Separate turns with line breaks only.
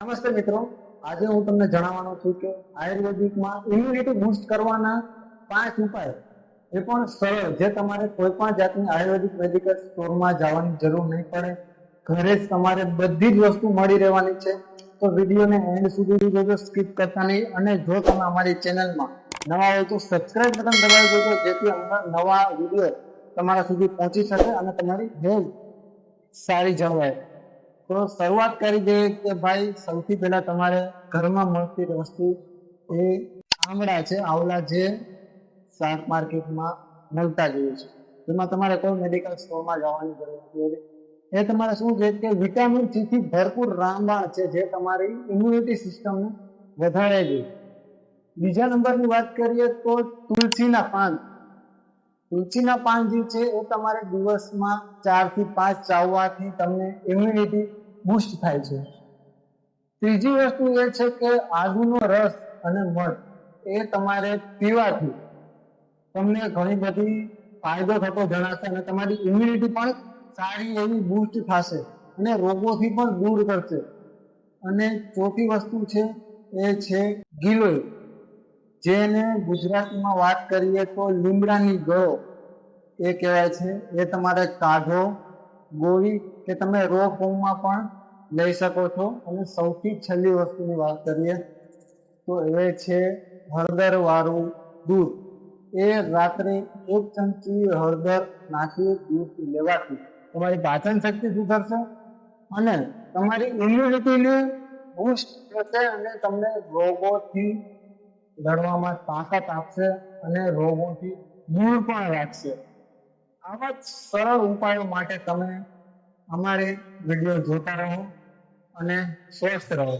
નમસ્તે મિત્રો. આજે હું તમને જણાવવાનો છું કે આયુર્વેદિકમાં ઇમ્યુનિટી બૂસ્ટ કરવાના પાંચ ઉપાય. એ પણ સરળ, જે તમારે કોઈ પણ જાતની આયુર્વેદિક મેડિકલ સ્ટોરમાં જવાની જરૂર નહીં પડે. ઘરે જ તમારે બધી જ વસ્તુ મળી રહેવાની છે. તો વિડીયોને એન્ડ સુધી જોજો સ્કીપ કરતા નહીં. અને જો તમે અમારી ચેનલમાં નવા હોય તો સબસ્ક્રાઇબ બટન દબાવી દેજો, જેથી અમારા નવા વીડિયો તમારા સુધી પહોંચી શકે અને તમારી હેલ્થ સારી જળવાય. તો શરૂઆત કરી દે કે ભાઈ, સૌથી પહેલા તમારે ઘરમાં મળતી વસ્તુ એ આમળા છે આવલા જે શાક માર્કેટમાં મળતા જોઈએ છે. જેમાં તમારે કોઈ મેડિકલ સ્ટોરમાં જવાની જરૂર નથી એ તમારે શું છે કે વિટામિન સી થી ભરપૂર રામબાણ છે, જે તમારી ઇમ્યુનિટી સિસ્ટમને વધારે છે બીજા નંબરની વાત કરીએ તો તુલસીના પાન. તુલસીના પાન જે છે એ તમારે દિવસમાં ચારથી પાંચ ચાવવાથી તમને ઇમ્યુનિટી બૂસ્ટ થાય છે. ત્રીજી વસ્તુ એ છે કે આદુનો રસ અને મધ એ તમારે પીવાથી તમને ઘણી બધી ફાયદો થતો જણાશે અને તમારી ઇમ્યુનિટી પણ સારી એવી બુસ્ટ થશે અને રોગોથી પણ દૂર કરશે. અને ચોથી વસ્તુ છે એ છે ગિલોય. જેને ગુજરાતીમાં વાત કરીએ તો લીમડાની ગળો એ કહેવાય છે. એ તમારે કાઢો ગોળી કે તમે રો ફોર્મમાં પણ લઈ શકો છો. અને સૌથી છેલ્લી વસ્તુની વાત કરીએ તો એ છે હળદર વાળું દૂધ. એ રાત્રે એક ચમચી હળદર નાખી દૂધ લેવાથી તમારી પાચન શક્તિ સુધરશે અને તમારી ઇમ્યુનિટીને બૂસ્ટ થશે અને તમને રોગોથી લડવામાં તાકાત આપશે અને રોગોથી દૂર પણ રાખશે. આવા જ સરળ ઉપાયો માટે તમે અમારી વીડિયો જોતા રહો અને સ્વસ્થ રહો.